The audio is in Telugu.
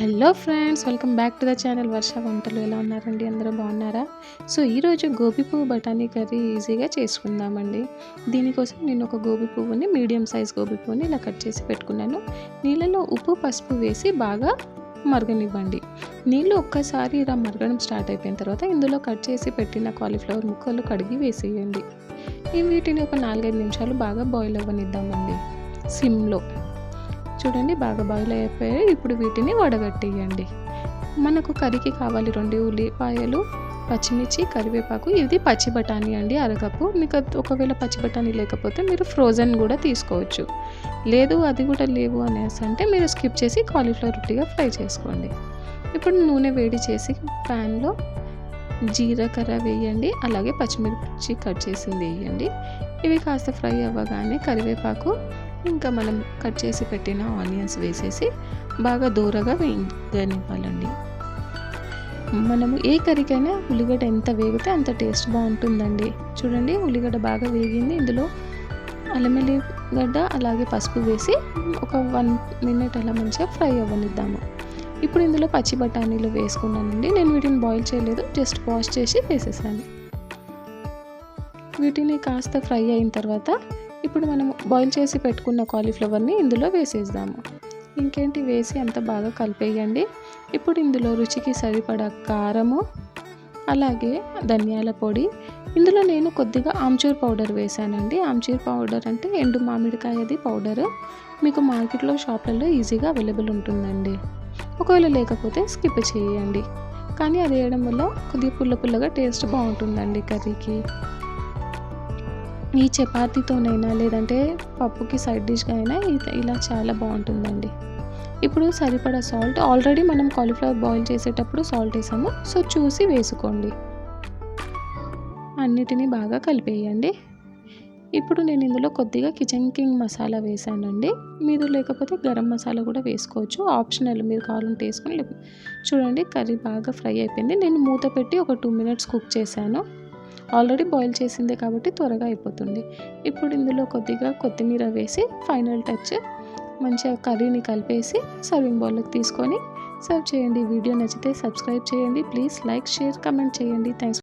Hello friends welcome back to the channel. Varsha వంటలు ఎలా ఉన్నారండి? అందరూ బాగున్నారా? సో ఈరోజు గోబీ పువ్వు బఠానీ కర్రీ ఈజీగా చేసుకుందామండి. దీనికోసం నేను ఒక గోబీ పువ్వుని మీడియం సైజ్ గోబీ పువ్వుని ఇలా కట్ చేసి పెట్టుకున్నాను. నీళ్ళలో ఉప్పు పసుపు వేసి బాగా మరగనివ్వండి. నీళ్ళు ఒక్కసారి ఇలా మరగడం స్టార్ట్ అయిపోయిన తర్వాత ఇందులో కట్ చేసి పెట్టిన కాలీఫ్లవర్ ముక్కలు కడిగి వేసేయండి. ఈ వీటిని ఒక నాలుగైదు నిమిషాలు బాగా బాయిల్ అవ్వనిద్దామండి. సిమ్లో. చూడండి బాగా బాయిల్ అయిపోయాయి ఇప్పుడు వీటిని వడగట్టేయండి. మనకు కర్రీకి కావాలి రెండు ఉల్లిపాయలు పచ్చిమిర్చి కరివేపాకు. ఇది పచ్చి బఠానీ అండి అరకప్పు. మీకు ఒకవేళ పచ్చి బఠానీ లేకపోతే మీరు ఫ్రోజన్ కూడా తీసుకోవచ్చు. లేదు అది కూడా లేవు అనేసి అంటే మీరు స్కిప్ చేసి కాలీఫ్లవర్ రొట్టిగా ఫ్రై చేసుకోండి. ఇప్పుడు నూనె వేడి చేసి ప్యాన్లో జీలకర్ర వేయండి అలాగే పచ్చిమిర్చి కట్ చేసింది వేయండి. ఇవి కాస్త ఫ్రై అవ్వగానే కరివేపాకు ఇంకా మనం కట్ చేసి పెట్టిన ఆనియన్స్ వేసేసి బాగా దూరగా వేయనివ్వాలండి. మనము ఏ కర్రీకైనా ఉల్లిగడ్డ ఎంత వేగితే అంత టేస్ట్ బాగుంటుందండి. చూడండి ఉల్లిగడ్డ బాగా వేగింది. ఇందులో అల్లమెల్లి గడ్డ అలాగే పసుపు వేసి ఒక వన్ మినిట్ అలా మంచిగా ఫ్రై అవ్వనిద్దాము. ఇప్పుడు ఇందులో పచ్చి బఠానీలు వేసుకున్నానండి. నేను వీటిని బాయిల్ చేయలేదు జస్ట్ వాష్ చేసి వేసేసాను. వీటిని కాస్త ఫ్రై అయిన తర్వాత ఇప్పుడు మనం బాయిల్ చేసి పెట్టుకున్న కాలీఫ్లవర్ని ఇందులో వేసేద్దాము. ఇంకేంటి? వేసి అంత బాగా కలిపేయండి. ఇప్పుడు ఇందులో రుచికి సరిపడా కారము అలాగే ధనియాల పొడి. ఇందులో నేను కొద్దిగా ఆమ్చూర్ పౌడర్ వేసానండి ఆమ్చూర్ పౌడర్ అంటే ఎండు మామిడికాయది పౌడర్. మీకు మార్కెట్లో షాప్లలో ఈజీగా అవైలబుల్ ఉంటుందండి. ఒకవేళ లేకపోతే స్కిప్ చేయండి. కానీ అది వేయడం వల్ల కొద్దిగా పుల్ల పుల్లగా టేస్ట్ బాగుంటుందండి కర్రీకి. ఈ చపాతీతోనైనా లేదంటే పప్పుకి సైడ్ డిష్గా అయినా ఇలా చాలా బాగుంటుందండి. ఇప్పుడు సరిపడా సాల్ట్ ఆల్రెడీ మనం కాలీఫ్లవర్ బాయిల్ చేసేటప్పుడు సాల్ట్ వేసాము. సో చూసి వేసుకోండి. అన్నిటినీ బాగా కలిపేయండి. ఇప్పుడు నేను ఇందులో కొద్దిగా కిచెన్ కింగ్ మసాలా వేసానండి. మీరు లేకపోతే గరం మసాలా కూడా వేసుకోవచ్చు. ఆప్షనల్ మీరు కావాలంటే వేసుకొని చూడండి కర్రీ బాగా ఫ్రై అయిపోయింది. నేను మూత పెట్టి ఒక టూ మినిట్స్ కుక్ చేశాను. ఆల్రెడీ బాయిల్ చేసిందే కాబట్టి త్వరగా అయిపోతుంది. ఇప్పుడు ఇందులో కొద్దిగా కొత్తిమీర వేసి ఫైనల్ టచ్ మంచిగా కర్రీని కలిపేసి సర్వింగ్ బౌల్లోకి తీసుకొని సర్వ్ చేయండి. వీడియో నచ్చితే సబ్స్క్రైబ్ చేయండి. ప్లీజ్ లైక్ షేర్ కమెంట్ చేయండి. థ్యాంక్స్